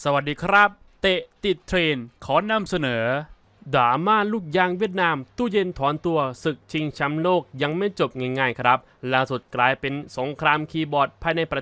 สวัสดีครับ เตะติดเทรนด์ขอนำเสนอดราม่าลูกยางเวียดนาม ตู้เย็นถอนตัวศึกชิงแชมป์โลกยังไม่จบง่ายๆครับ ล่าสุดกลายเป็นสงครามคีย์บอร์ดภายในประเท